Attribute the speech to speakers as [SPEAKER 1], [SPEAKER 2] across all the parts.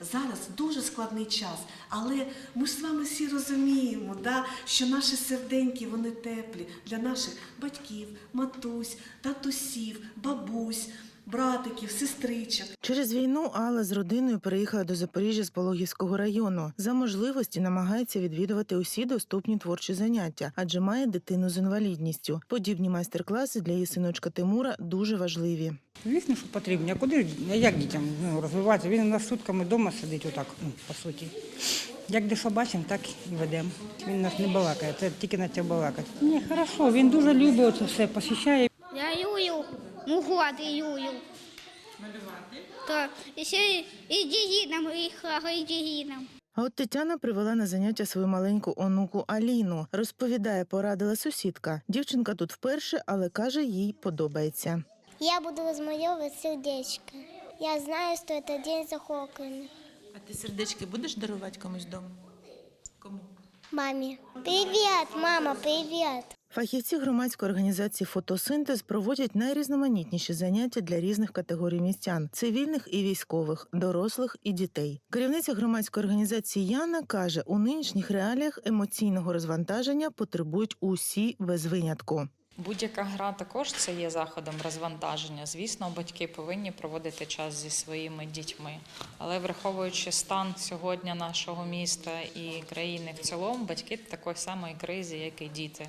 [SPEAKER 1] Зараз дуже складний час, але ми ж з вами всі розуміємо, да, що наші серденьки вони теплі для наших батьків, матусь, татусів, бабусь, братиків, сестричок.
[SPEAKER 2] Через війну Алла з родиною переїхала до Запоріжжя з Пологівського району. За можливості намагається відвідувати усі доступні творчі заняття, адже має дитину з інвалідністю. Подібні майстер-класи для її синочка Тимура дуже важливі.
[SPEAKER 3] Звісно, що потрібні. А куди а як дітям ну, розвиватися? Він у нас сутками вдома сидить, отак, ну, по суті. Як де що бачимо, так і ведемо. Він нас не балакає, це тільки на це балакати. Ні, хорошо, він дуже любить це все, посвящає
[SPEAKER 4] Я Юю, мугувати Юю. Малювати? Так. І ще й- і дігіном, і хага, і дігіном.
[SPEAKER 2] А от Тетяна привела на заняття свою маленьку онуку Аліну. Розповідає, порадила сусідка. Дівчинка тут вперше, але каже, їй подобається.
[SPEAKER 5] Я буду размалевывать сердечко. Я знаю, что это день захоканный.
[SPEAKER 6] А ти сердечки будеш дарувати комусь вдома? Кому?
[SPEAKER 5] Маме. Привет, мама, привет.
[SPEAKER 2] Фахівці громадської організації Фотосинтез проводять найрізноманітніші заняття для різних категорій містян цивільних і військових, дорослих і дітей. Керівниця громадської організації Яна каже, у нинішніх реаліях емоційного розвантаження потребують усі без винятку.
[SPEAKER 7] Будь-яка гра також це є заходом розвантаження. Звісно, батьки повинні проводити час зі своїми дітьми. Але враховуючи стан сьогодні нашого міста і країни в цілому, батьки в такої самої кризі, як і діти.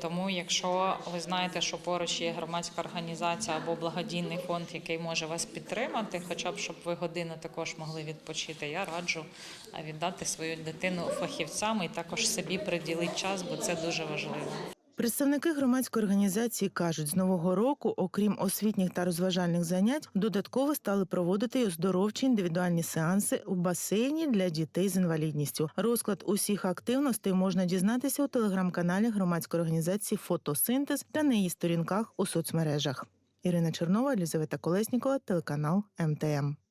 [SPEAKER 7] Тому, якщо ви знаєте, що поруч є громадська організація або благодійний фонд, який може вас підтримати, хоча б щоб ви годину також могли відпочити, я раджу віддати свою дитину фахівцям і також собі приділити час, бо це дуже важливо.
[SPEAKER 2] Представники громадської організації кажуть, з нового року, окрім освітніх та розважальних занять, додатково стали проводити й оздоровчі індивідуальні сеанси у басейні для дітей з інвалідністю. Розклад усіх активностей можна дізнатися у телеграм-каналі громадської організації Фотосинтез та на її сторінках у соцмережах. Ірина Чернова, Елізавета Колеснікова, телеканал МТМ.